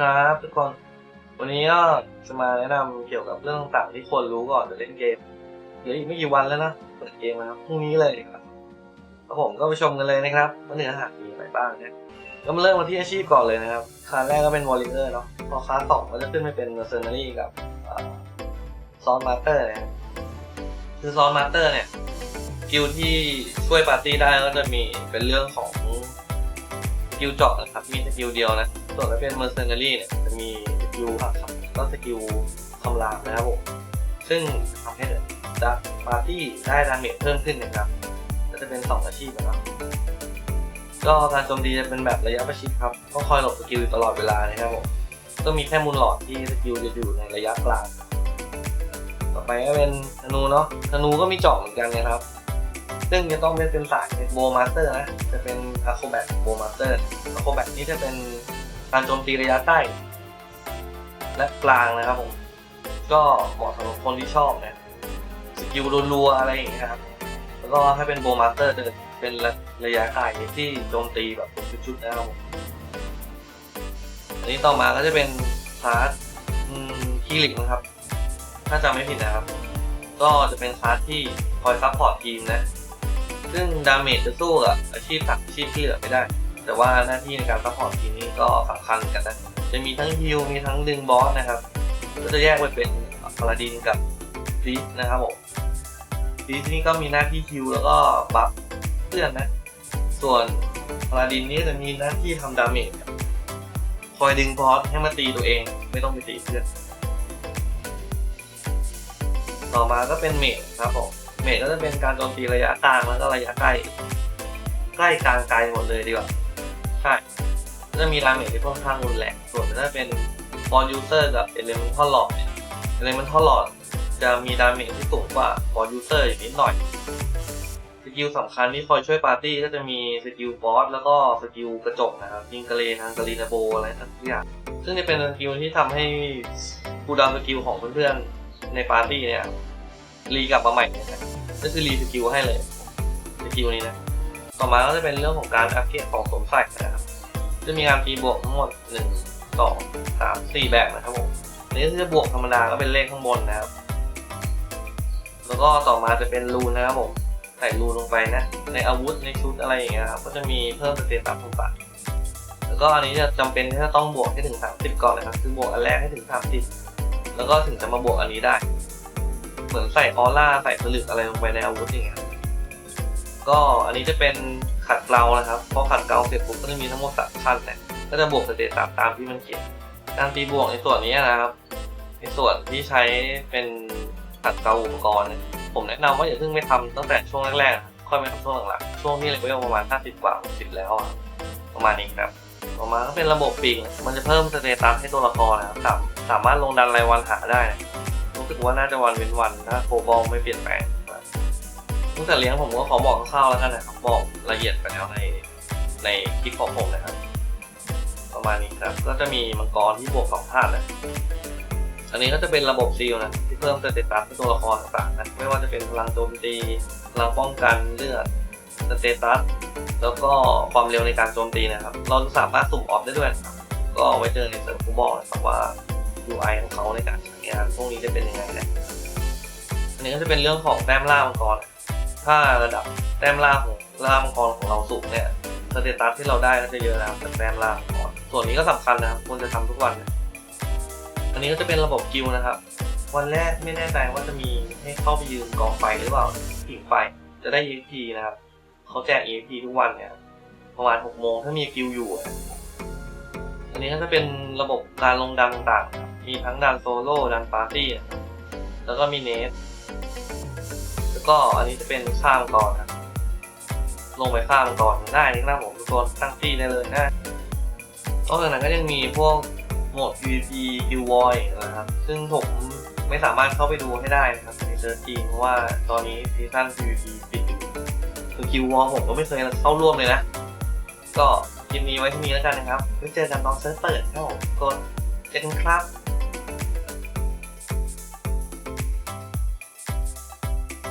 ครับทุกคน วันนี้ก็จะมาแนะนำเกี่ยวกับเรื่องต่างๆที่ควรรู้ก่อนจะเล่นเกมเหลืออีกไม่กี่วันแล้วนะเปิดเกมแล้วพรุ่งนี้เลยครับแล้วผมก็ไปชมกันเลยนะครับว่าเนื้อหามีอะไรบ้างเนี่ยก็มาเริ่มมาที่อาชีพก่อนเลยนะครับคลาสแรกก็เป็นวอลเลเยอร์เนาะพอคลาสสองก็จะขึ้นไปเป็นเมอร์เซนารี่กับซอนมาสเตอร์นะคือซอนมาสเตอร์เนี่ยกิลที่ช่วยปาร์ตี้ได้ก็จะมีเป็นเรื่องของกิลเจาะนะครับ มีสกิลเดียวนะ ส่วนถ้าเป็น Mercenary เนี่ยจะมีสกิลหักครับก็สกิลคำรามนะครับผมซึ่งทำให้ดักปาร์ตี้ได้ดาเมจเพิ่มขึ้นนะครับ ก็จะเป็นสองอาชีพนะครับก็การโจมตีจะเป็นแบบระยะประชิดครับต้องคอยหลบสกิลตลอดเวลานะครับผมก็มีแค่มูลหลอดที่สกิลจะอยู่ในระยะกลาง ต่อไปก็เป็นธนูเนาะธนูก็มีเจาะเหมือนกันนะครับ ซึ่งจะต้องเป็นสายโบมาสเตอร์นะ จะเป็นอะโคแบทโบมาสเตอร์อะโคแบทนี่จะเป็น การโจมตีระยะใกล้ และกลางนะครับผม ก็เหมาะสำหรับคนที่ชอบนะสกิลรัวๆอะไรอย่างเงี้ยครับ แล้วก็ถ้าเป็นโบมาสเตอร์จะเป็นระยะไกลที่โจมตีแบบเป็นชุดๆนะครับผมอันนี้ต่อมาก็จะเป็นคลาสคีลิกนะครับ ถ้าจำไม่ผิดนะครับ ก็จะเป็นคลาสที่คอยซัพพอร์ตทีมนะ ซึ่งดาเมจจะสู้กับอาชีพสักอาชีพที่เหลือไม่ได้ แต่ว่าหน้าที่ในการซัพพอร์ตทีมนี้ก็สำคัญเหมือนกันนะจะมีทั้งฮิลมีทั้งดึงบอสนะครับก็จะแยกไปเป็นพาราดินกับซีสนะครับผมซีสนี่ก็มีหน้าที่ฮิลแล้วก็บัฟเพื่อนนะ ส่วนพาราดินนี่จะมีหน้าที่ทำดาเมจคอยดึงบอสให้มาตีตัวเองไม่ต้องไปตีเพื่อน ต่อมาก็เป็นเมจครับผมเมจก็จะเป็นการโจมตีระยะกลางแล้วก็ระยะใกล้ ใกล้กลางไกลหมดเลยดีกว่า ใช่จะมีดาเมจที่ค่อนข้างรุนแรงส่วนถ้าเป็นบอลยูเซอร์กับเอเลเมนทัลหลอดเนี่ยเอเลเมนทัลหลอดจะมีดาเมจที่สูงกว่าบอลยูเซอร์อยู่นิดหน่อยสกิลสำคัญที่คอยช่วยปาร์ตี้ก็จะมีสกิลบอสแล้วก็สกิลกระจกนะครับยิงกระเลนทางกระลีนาโบอะไรทั้งอย่างซึ่งจะเป็นสกิลที่ทำให้คูลดาวสกิลของเพื่อนๆในปาร์ตี้เนี่ยรีกลับมาใหม่นี่นะก็คือรีสกิลให้เลยสกิลนี้นะ ต่อมาก็จะเป็นเรื่องของการอัปเกรดของสวมใส่นะครับ จะมีการตีบวกทั้งหมด 1 2 3 4 แบบนะครับผมอันนี้จะบวกธรรมดาก็เป็นเลขข้างบนนะครับ แล้วก็ต่อมาจะเป็นรูนะครับผม ใส่รูลงไปนะ ในอาวุธในชุดอะไรอย่างเงี้ยครับ ก็จะมีเพิ่มสเตตัสต่างๆแล้วก็อันนี้จะจำเป็นที่จะต้องบวกให้ถึง 30 ก่อนนะครับ คือบวกอันแรกให้ถึง 30 แล้วก็ถึงจะมาบวกอันนี้ได้ เหมือนใส่ออร่าใส่ผลึกอะไรลงไปในอาวุธอย่างเงี้ย ก็อันนี้จะเป็นขัดเกลานะครับพอขัดเกลาเสร็จปุ๊บก็จะมีทั้งหมดสามขั้นเนี่ยก็จะบวกสเตตัสตามที่มันเขียนการตีบวกในส่วนนี้นะครับ ในส่วนที่ใช้เป็นขัดเกลาอุปกรณ์ ผมแนะนำว่าอย่าเพิ่งไปทำตั้งแต่ช่วงแรกๆค่อยไปทำช่วงหลังๆช่วงที่เลเวลประมาณ 50 กว่า 60 แล้วประมาณนี้ครับต่อมาก็เป็นระบบปิง มันจะเพิ่มสเตตัสให้ตัวละครนะครับสามสามารถลงดันรายวันหาได้นะรู้สึกว่าน่าจะวันเว้นวันถ้าโคบอลไม่เปลี่ยนแปลง นะครับตั้งแต่เลี้ยงผมก็ขอบอกคร่าวๆแล้วกันนะครับบอกละเอียดไปแล้วในในคลิปของผมนะครับ ประมาณนี้ครับ ก็จะมีมังกรที่บวกสองธาตุนะ อันนี้ก็จะเป็นระบบซีลนะที่เพิ่มสเตตัสให้ตัวละครต่างๆนะไม่ว่าจะเป็นพลังโจมตีพลังป้องกันเลือดสเตตัสแล้วก็ความเร็วในการโจมตีนะครับ เราสามารถสุ่มออฟได้ด้วยนะครับก็เอาไว้เจอในเซิร์ฟฟุบอลนะครับว่า UI ของเขาในการใช้งานพวกนี้จะเป็นยังไงนะอันนี้ก็จะเป็นเรื่องของแต้มล่ามังกร ถ้าระดับแต้มล่าของล่ามังกรของเราสูงเนี่ยสเตตัสที่เราได้ก็จะเยอะนะครับจากแต้มล่ามังกรส่วนนี้ก็สำคัญนะครับควรจะทำทุกวันนะอันนี้ก็จะเป็นระบบกิลนะครับ วันแรกไม่แน่ใจว่าจะมีให้เข้าไปยืนกองไฟหรือเปล่าผิงไฟจะได้ EXP นะครับเขาแจก EXP ทุกวันเนี่ยประมาณ6โมงถ้ามีกิลอยู่อันนี้ก็จะเป็นระบบการลงดันต่างครับมีทั้งดันโซโล่ดันปาร์ตี้แล้วก็มีเนส ก็อันนี้จะเป็นข้ามก่อนครับลงไปข้ามก่อนได้นะครับผมทุกคนตั้งที่ได้เลยนะนอกจากนั้นก็ยังมีพวกโหมด PVP q w o r อีกนะครับ ซึ่งผมไม่สามารถเข้าไปดูให้ได้นะครับในเซิร์ชจีนเพราะว่าตอนนี้ซีซั่น PVP ปิดอยู่คือ q w o r ผมก็ไม่เคยเข้าร่วมเลยนะ ก็คลิปนี้ไว้ที่นี้แล้วกันนะครับไว้เจอกันตอนเซิร์ฟเปิดครับผมกดเจอกันครับ